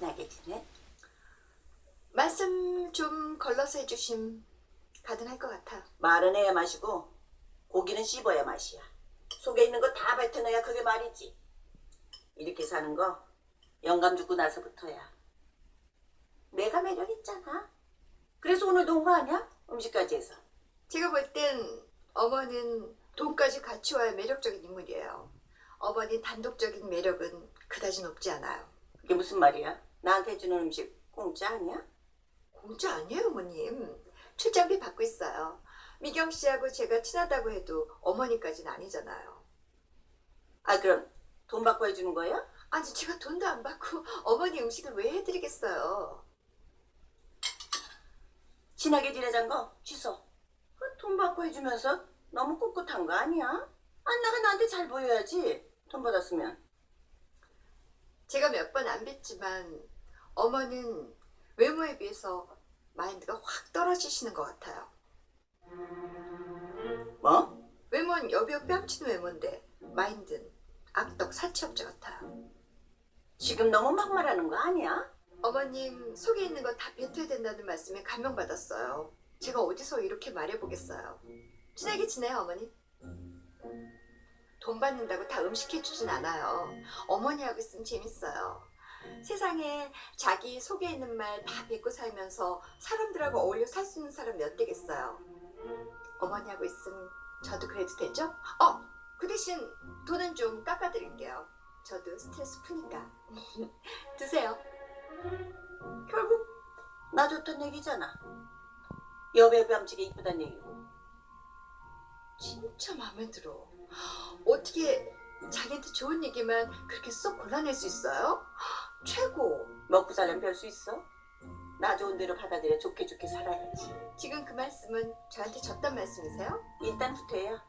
나게 지내? 말씀 좀 걸러서 해주심 가능할 것 같아. 말은 해야 마시고 고기는 씹어야 맛이야. 속에 있는 거 다 뱉어내야 그게 말이지. 이렇게 사는 거 영감 죽고 나서부터야. 내가 매력 있잖아. 그래서 오늘도 온 거 아니야? 음식까지 해서. 제가 볼 땐 어머는 돈까지 같이 와야 매력적인 인물이에요. 어머니 단독적인 매력은 그다지 높지 않아요. 그게 무슨 말이야? 나한테 해주는 음식 공짜 아니야? 공짜 아니에요, 어머님. 출장비 받고 있어요. 미경 씨하고 제가 친하다고 해도 어머니까지는 아니잖아요. 아 그럼 돈 받고 해주는 거야? 아니 제가 돈도 안 받고 어머니 음식을 왜 해드리겠어요? 친하게 지내잔 거 취소. 그 돈 받고 해주면서 너무 꿋꿋한 거 아니야? 안나가 나한테 잘 보여야지. 돈 받았으면. 제가 몇 번안 뵀지만 어머는 외모에 비해서 마인드가 확 떨어지시는 것 같아요. 뭐? 외모는 여배우 뺨치는 외모인데 마인드는 악덕 사채업자 같아요. 지금 너무 막말하는 거 아니야? 어머님 속에 있는 거 다 뱉어야 된다는 말씀에 감명받았어요. 제가 어디서 이렇게 말해보겠어요. 친하게 지내요 어머니. 돈 받는다고 다 음식 해주진 않아요. 어머니하고 있으면 재밌어요. 세상에 자기 속에 있는 말다 뱉고 살면서 사람들하고 어울려 살 수 있는 사람 몇 되겠어요. 어머니하고 있으면 저도 그래도 되죠? 어! 그 대신 돈은 좀 깎아드릴게요. 저도 스트레스 푸니까. 드세요. 결국 나 좋단 얘기잖아. 여배 뺨치게 이쁘단 얘기고. 진짜 마음에 들어. 어떻게 자기한테 좋은 얘기만 그렇게 쏙 골라낼 수 있어요? 최고. 먹고 살려면 별 수 있어? 나 좋은 대로 받아들여 좋게 좋게 살아야지. 지금 그 말씀은 저한테 졌단 말씀이세요? 일단 후퇴야.